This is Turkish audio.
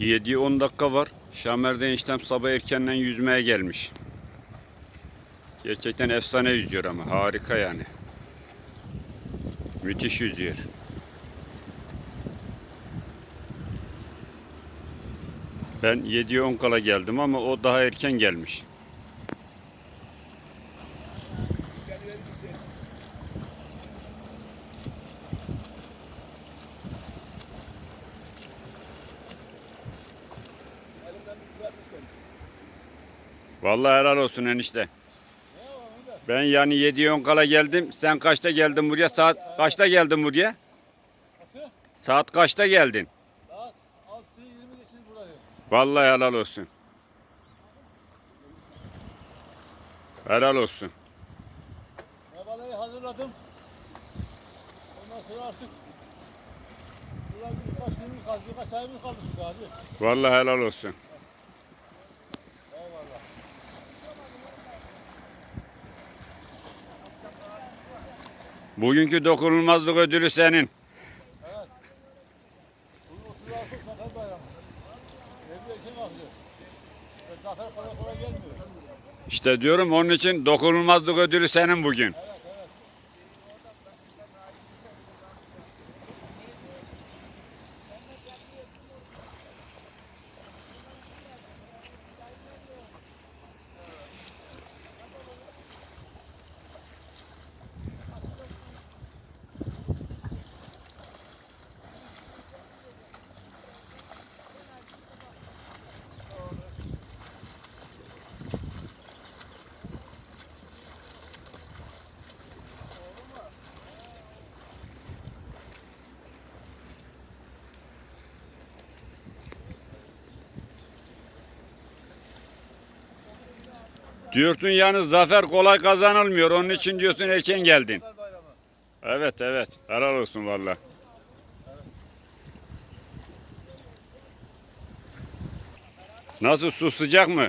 7-10 dakika var. Şamer'de eniştem sabah erkenden yüzmeye gelmiş. Gerçekten efsane yüzüyor ama harika yani. Müthiş yüzüyor. Ben 7'ye 10 kala geldim ama o daha erken gelmiş. Vallahi helal olsun enişte. Ben yani 7'ye 10 kala geldim. Sen kaçta geldin buraya? Saat kaçta geldin buraya? Saat kaçta geldin? Saat 6'yı 20 geçir buradayım. Vallahi helal olsun. Helal olsun. Arabayı hazırladım. Ondan sonra artık Burada birkaç günümüz kaldı, birkaç ayımız kaldı şu abi. Vallahi helal olsun. Bugünkü dokunulmazlık ödülü senin. Bugün 36 Zafer Bayramı. Evliya kim akıyor? Zafer kolay kolay gelmiyor. İşte diyorum onun için dokunulmazlık ödülü senin bugün. Diyorsun yalnız zafer kolay kazanılmıyor. Onun için diyorsun erken geldin. Evet evet. Helal olsun vallahi. Nasıl su sıcak mı?